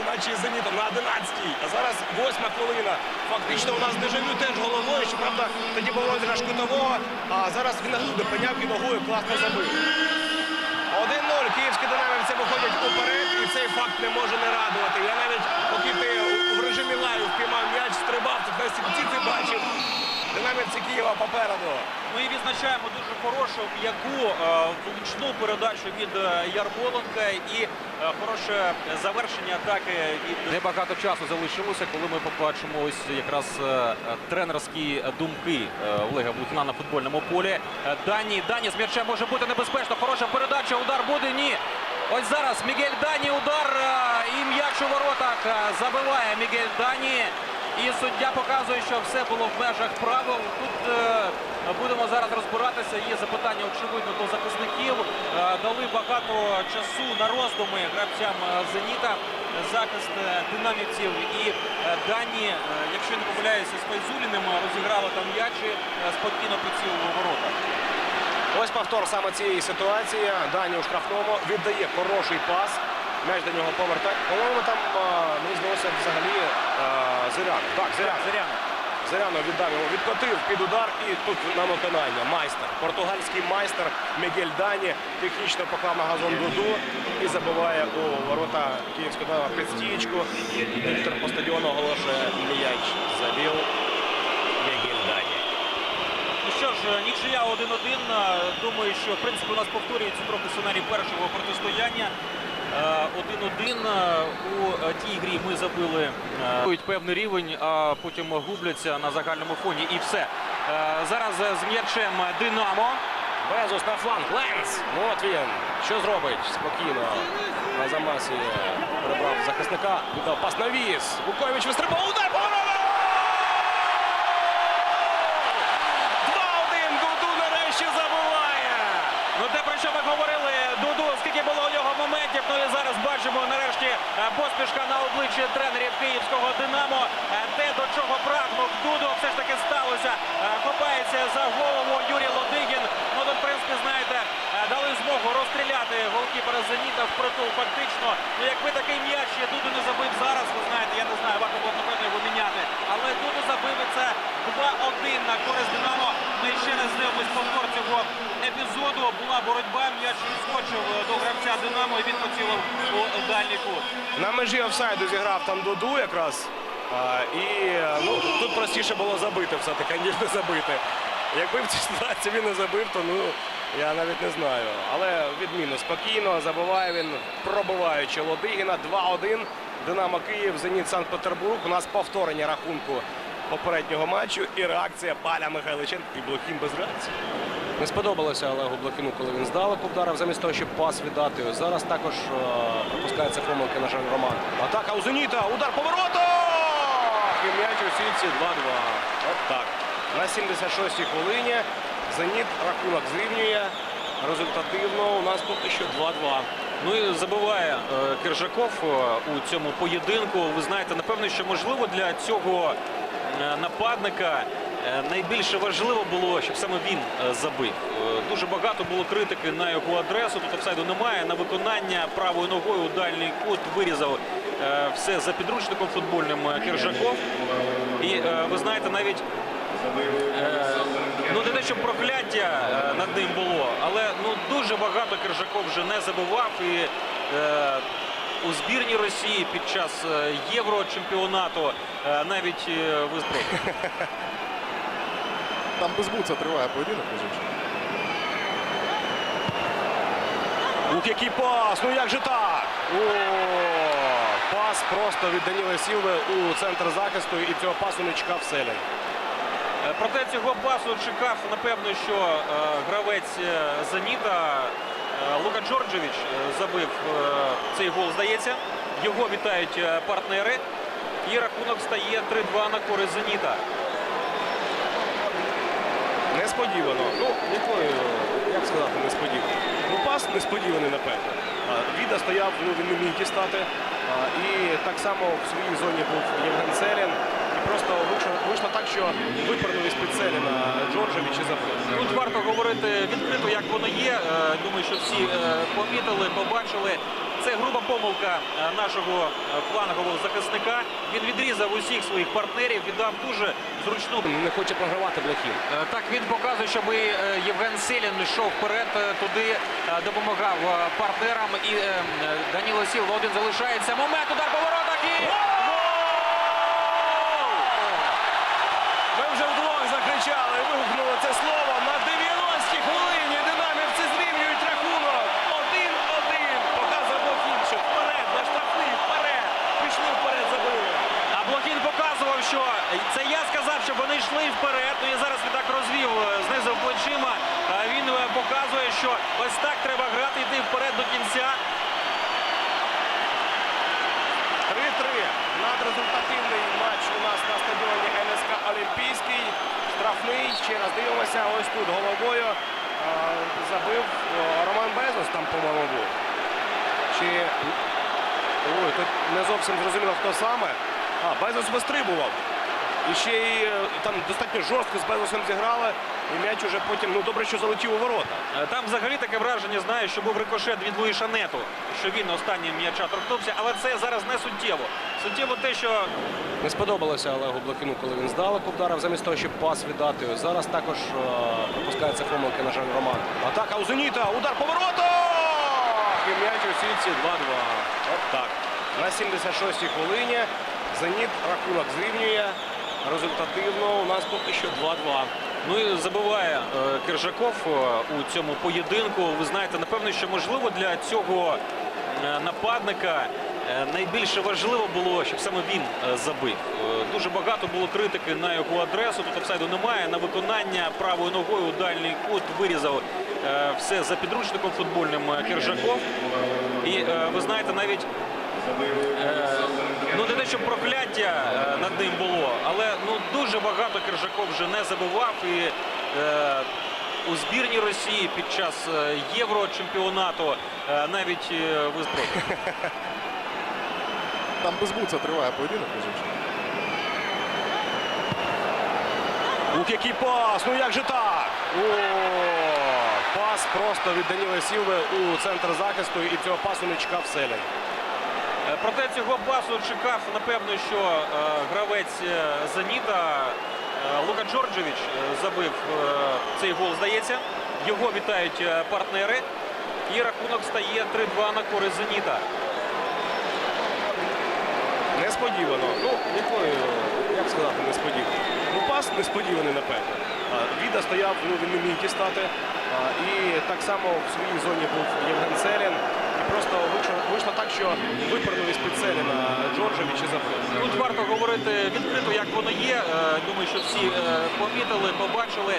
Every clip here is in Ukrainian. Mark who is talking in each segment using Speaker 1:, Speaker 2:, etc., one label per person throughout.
Speaker 1: у матчі з Зенітом на 11-й. А зараз восьма хвилина. Фактично у нас дежавю теж головою. Щоправда, тоді був розіграш кутового, а зараз він груди прийняв і ногою класно забив. 1-0. Київські динамівці виходять уперед, і цей факт не може не радувати. Я навіть, поки ти в режимі лайв впіймав м'яч, стрибав, тут на стільці ти бачив. Динамівці Києва попереду.
Speaker 2: Ми відзначаємо дуже хорошу м'яку е, влучну передачу від е, Ярмоленка і е, хороше завершення атаки від небагато часу залишилося, коли ми побачимо ось якраз тренерські думки Олега Блохіна на футбольному полі. Дані Дані з м'ячем може бути небезпечно. Хороша передача. Удар буде ні. Ось зараз Мігель Дані удар і м'яч у воротах забиває Мігель Дані. І суддя показує, що все було в межах правил. Тут е, будемо зараз розбиратися. Є запитання, очевидно, до захисників. Е, дали багато часу на роздуми гравцям е, Зеніта. Захист е, динамівців і е, Дані, якщо не помиляюся, з Файзуліним розіграли там м'ячі, спокійно прицілили у ворота.
Speaker 1: Ось повтор саме цієї ситуації. Дані у штрафному віддає хороший пас. М'яч до нього повертає. По-моєму, там мені здалося взагалі а, Зирян. Так, Зирян.
Speaker 2: Зоряна.
Speaker 1: Зиряно віддав його, відкотив під удар і тут на виконання. Майстер. Португальський майстер Мігель Дані технічно поклав на газон Дуду і забиває у ворота Київського Динамо під стієчку. По стадіону оголошує м'яч забив Мігель Дані.
Speaker 2: Ну що ж, нічия 1-1. Е, Думаю, що в принципі у нас повторюється трохи сценарій першого протистояння. Е, 1-1 е, у е, тій грі ми забили е, певний рівень, а потім губляться на загальному фоні і все. Зараз з м'ячем Динамо.
Speaker 1: Безус на фланг. Ленс. Ну от він. Що зробить? Спокійно. На замасі прибрав захисника. Віддав пас на віз. Букович вистрибав. Удар поворот! 2-1. Дуду нарешті забиває.
Speaker 2: Ну те про що ми говорили, Дуду, скільки було у нього моментів. Ну і зараз бачимо нарешті е, посмішка на обличчі тренерів київського Динамо. Е, Те, до чого прагнув Дуду, все ж таки сталося. Е, Хопається за голову Юрій Лодигін. Ну тут, в принципі, знаєте, е, дали змогу розстріляти голкіпера Зеніта в притул фактично. Ну якби такий м'яч ще Дуду не забив зараз, ви знаєте, я не знаю, варто було напевно його міняти. Але Дуду забив і це 2-1 на користь Динамо. Ми ще не повтор цього епізоду. Була боротьба, м'яч відскочив е, до гравця Динамо і він поцілив у дальній кут.
Speaker 1: На межі офсайду зіграв там Дуду якраз. І ну, тут простіше було забити все-таки, ніж не забити. Якби в цій ситуації він не забив, то ну я навіть не знаю. Але відмінно спокійно забиває він, пробиваючи Лодигіна. 2-1. Динамо Київ, Зеніт Санкт-Петербург. У нас повторення рахунку попереднього матчу і реакція Паля Михайличенка і Блохін без реакції. Не сподобалося Олегу Блохіну, коли він здалеку вдарив, замість того, щоб пас віддати. Зараз також е, пропускається помилки, на жаль, Роман. Атака у Зеніта, удар по воротах! І м'яч у сітці 2-2. От так. На 76-й хвилині Зеніт рахунок зрівнює. Результативно у нас поки що 2-2.
Speaker 2: Ну і забиває е, Киржаков е, у цьому поєдинку. Ви знаєте, напевно, що можливо для цього нападника е, найбільше важливо було, щоб саме він е, забив. Е, Дуже багато було критики на його адресу. Тут офсайду немає. На виконання правою ногою у дальній кут вирізав е, все за підручником футбольним е, Киржаков. І е, ви знаєте, навіть Е, Ну, не те, що прокляття е, над ним було, але ну дуже багато Киржаков вже не забував. І е, у збірній Росії під час е, єврочемпіонату е, навіть е.
Speaker 3: Там без буца триває поєдинок.
Speaker 1: Ух, який пас! Ну як же так? О, пас просто від Даніла Сілви у центр захисту і цього пасу не чекав Селін.
Speaker 2: Проте цього пасу чекав, напевно, що е, гравець Зеніта Лука Джорджевич е, забив е, цей гол, здається. Його вітають е, партнери. І рахунок стає 3-2 на користь Зеніта.
Speaker 1: Несподівано. Ну, ніколи, як сказати, несподівано. Ну, пас несподіваний, напевно. Віда стояв, ну він не міг дістати. І так само в своїй зоні був Євген Селін. І просто вийшло, вийшло так, що випернув із-під Селіна Джорджевич і забив.
Speaker 2: Тут варто говорити відкрито, як воно є. Е, Думаю, що всі е, помітили, побачили. Це груба помилка е, нашого флангового захисника. Він відрізав усіх своїх партнерів, віддав дуже зручну.
Speaker 1: Не хоче програвати Блохін.
Speaker 2: Е, Так він показує, щоб Євген Селін йшов вперед туди, допомагав партнерам. І е, м, е, Даніло Сілва один залишається. Момент, удар по воротах і...
Speaker 1: Ми вже вдвох закричали, вигукнули це слово. На 90-й хвилині динамівці зрівнюють рахунок. Один-один. Показує Блохін, що вперед, на штрафний, вперед. Пішли вперед, забили.
Speaker 2: А Блохін показував, що це я сказав, щоб вони йшли вперед. Ну я зараз так розвів, е, знизив плечима. Він е, показує, що ось так треба грати, йти вперед до кінця.
Speaker 1: 3-3. Надрезультативний матч у нас на стадіоні НСК Олімпійський. Штрафний. Ще раз дивимося. Ось тут головою е, забив Роман Безос, там, по-моєму, був. Чи. Ой, тут не зовсім зрозуміло, хто саме. А, Безос вистрибував. І ще й е, там достатньо жорстко з Безосом зіграли. І м'яч уже потім, ну добре, що залетів у ворота.
Speaker 2: Е, Там взагалі таке враження, знаю, що був рикошет від Луї Шанету, що він останнім м'яча торкнувся, але це зараз не суттєво. Суттєво те, що
Speaker 1: Не сподобалося Олегу Блохіну, коли він здалеку вдарив, замість того, щоб пас віддати. Зараз також е, пропускається помилки, на жаль, Роман. Атака у Зеніта, удар по воротах! І м'яч у сітці 2-2. От так. На 76-й хвилині Зеніт рахунок зрівнює. Результативно у нас поки що 2-2.
Speaker 2: Ну і забиває е, Киржаков е, у цьому поєдинку. Ви знаєте, напевно, що можливо для цього е, нападника найбільше важливо було, щоб саме він забив. Дуже багато було критики на його адресу. Тут офсайду немає. На виконання правою ногою у дальній кут вирізав все за підручником футбольним Киржаков. І ви знаєте, навіть Ну, не те, що прокляття е, над ним було, але ну дуже багато Киржаков вже не забував. І е, у збірній Росії під час е, єврочемпіонату е, навіть е, ви.
Speaker 3: Там без буца триває поєдинок, між.
Speaker 1: Ух, який пас! Ну як же так? О, пас просто від Даніла Сілви у центр захисту і цього пасу не чекав Селін.
Speaker 2: Е, Проте цього пасу чекав, напевно, що е, гравець е, Зеніта Лука Джорджевич забив цей гол, здається. Його вітають партнери. І рахунок стає 3-2 на користь Зеніта.
Speaker 1: Несподівано. Ну, ніколи, як сказати, несподівано. Ну, пас несподіваний, напевно. Віда стояв, ну він не міг дістати. І так само в своїй зоні був Євген Селін. Просто вийшло, вийшло так, що випернув із-під Селіна Джорджевич і забив.
Speaker 2: Тут варто говорити відкрито, як воно є. Е, Думаю, що всі е, помітили, побачили.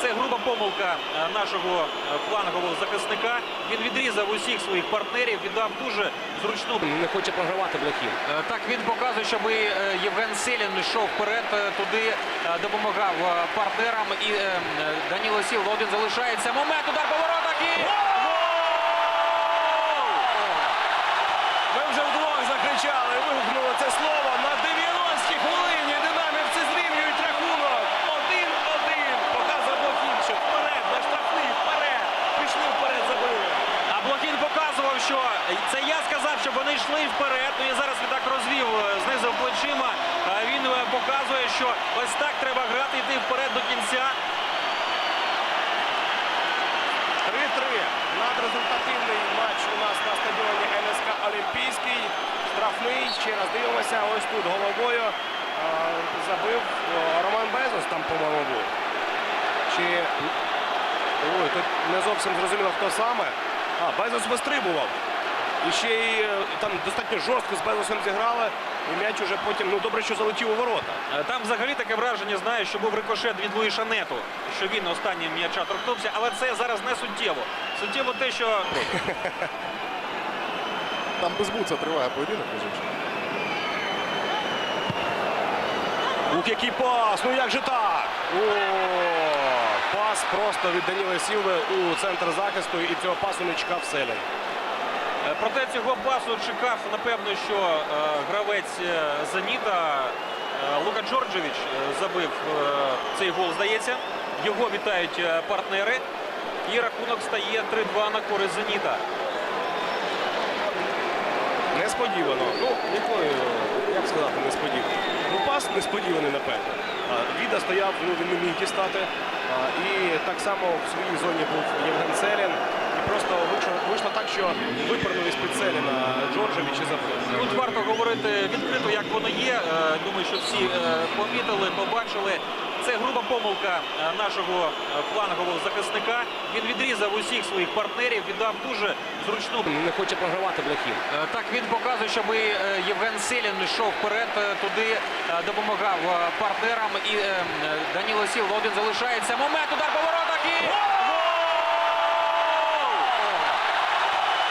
Speaker 2: Це груба помилка е, нашого флангового захисника. Він відрізав усіх своїх партнерів, віддав дуже зручну.
Speaker 1: Не хоче програвати Блохін.
Speaker 2: Е, Так він показує, щоб Євген Селін йшов вперед туди, допомагав партнерам. І Даніло Сілва один залишається. Момент, удар по воротах і...
Speaker 1: Ми вже вдвох закричали, вигукнули це слово. На 90-й хвилині динамівці зрівнюють рахунок. Один-один. Показує Блохін, що вперед, на штрафний, вперед. Пішли вперед, забили.
Speaker 2: А Блохін показував, що це я сказав, щоб вони йшли вперед. Ну я зараз він так розвів, е, знизив плечима. Він е, показує, що ось так треба грати, йти вперед до кінця.
Speaker 1: 3-3. Надрезультативний матч у нас на стадіоні НСК Олімпійський. Штрафний. Ще раз дивимося. Ось тут головою е, забив е, Роман Безос, там, по-моєму, був. Чи. Ой, тут не зовсім зрозуміло, хто саме. А, Безос вистрибував. І ще й е, там достатньо жорстко з Безосом зіграли. І м'яч уже потім, ну добре, що залетів у ворота.
Speaker 2: Е, Там взагалі таке враження, знаю, що був рикошет від Луї Шанету, що він останнім м'яча торкнувся, але це зараз не суттєво. Суттєво те, що
Speaker 3: Там без буца триває поєдинок.
Speaker 1: Ух, який пас! Ну як же так? О, пас просто від Даніла Сілви у центр захисту і цього пасу не чекав Селін.
Speaker 2: Проте цього пасу чекав, напевно, що е, гравець е, Зеніта е, Лука Джорджевич забив цей гол, здається. Його вітають партнери. І рахунок стає 3-2 на користь Зеніта.
Speaker 1: Несподівано. Ну, якою, як сказати, несподівано. Ну, пас несподіваний, напевно. Віда стояв, ну він не міг дістати. І так само в своїй зоні був Євген Селін. Просто вийшло, вийшло так, що випернув із-під Селіна Джорджевич і забив.
Speaker 2: Тут варто говорити відкрито, як воно є. Е, Думаю, що всі е, помітили, побачили. Це груба помилка е, нашого флангового захисника. Він відрізав усіх своїх партнерів, віддав дуже зручну.
Speaker 1: Не хоче програвати.
Speaker 2: Е, Так він показує, щоб Євген Селін йшов вперед, туди допомагав партнерам. І е, Даніло Сілва один залишається. Момент удар по воротах і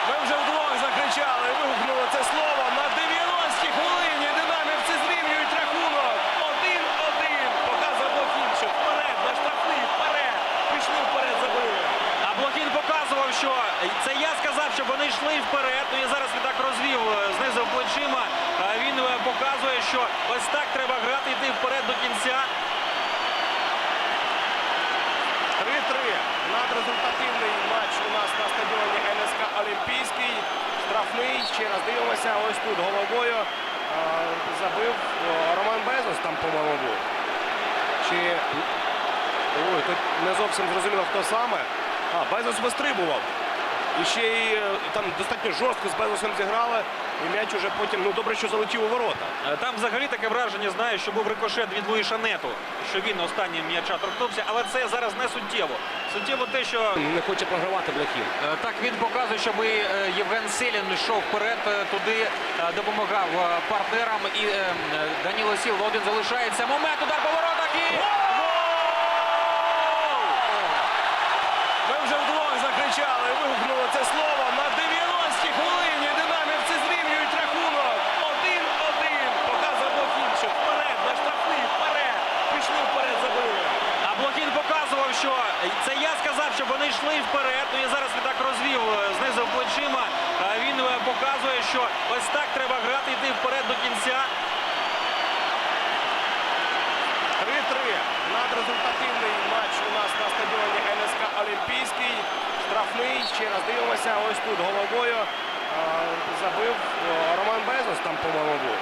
Speaker 1: Ми вже вдвох закричали, вигукнули це слово. На 90-й хвилині динамівці зрівнюють рахунок. 1-1. Показує Блохін, що вперед, на штрафний, вперед. Пішли вперед, забили.
Speaker 2: А Блохін показував, що це я сказав, щоб вони йшли вперед. Ну і зараз він так розвів, е, знизив плечима. А Він е, показує, що ось так треба грати, йти вперед до кінця.
Speaker 1: 3-3. Надрезультативний матч у нас на стадіоні НСК Олімпійський. Штрафний. Ще раз дивимося. Ось тут головою забив Роман Безос, там, по-моєму, був. Чи. Ой, тут не зовсім зрозуміло, хто саме. А, Безос вистрибував. І ще й е, там достатньо жорстко з Безосом зіграли. І м'яч уже потім, ну добре, що залетів у ворота.
Speaker 2: Е, Там взагалі таке враження, знаю, що був рикошет від Луї Шанету, що він останнім м'яча торкнувся, але це зараз не суттєво. Суттєво те, що
Speaker 1: Не хоче програвати Бляхін.
Speaker 2: Е, Так він показує, щоб Євген Селін йшов вперед, туди допомагав партнерам. І е, Даніло Сілва один залишається. Момент удар по воротах і
Speaker 1: Ми вже закричали, вигукнули це слово. На 90-й хвилині динамівці зрівнюють рахунок. 1-1. Показує Блохін, вперед, на штрафний, вперед. Пішли вперед, забили.
Speaker 2: А Блохін показував, що це я сказав, щоб вони йшли вперед. Ну і зараз він так розвів, е, знизив плечима. Він е, показує, що ось так треба грати, йти вперед до кінця.
Speaker 1: 3-3. Надрезультативний матч у нас на стадіоні НСК Олімпійський. Штрафний. Ще раз дивимося. Ось тут головою забив Роман Безос, там, по-моєму, був.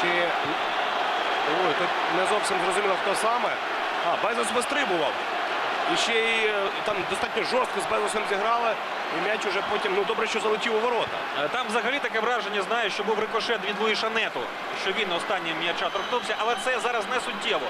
Speaker 1: Чи. Ой, тут не зовсім зрозуміло, хто саме. А, Безос вистрибував. І ще й е, там достатньо жорстко з Безосом зіграли. І м'яч уже потім, ну добре, що залетів у ворота.
Speaker 2: Е, Там взагалі таке враження, знаю, що був рикошет від Луї Шанету, що він останнім м'яча торкнувся, але це зараз не суттєво.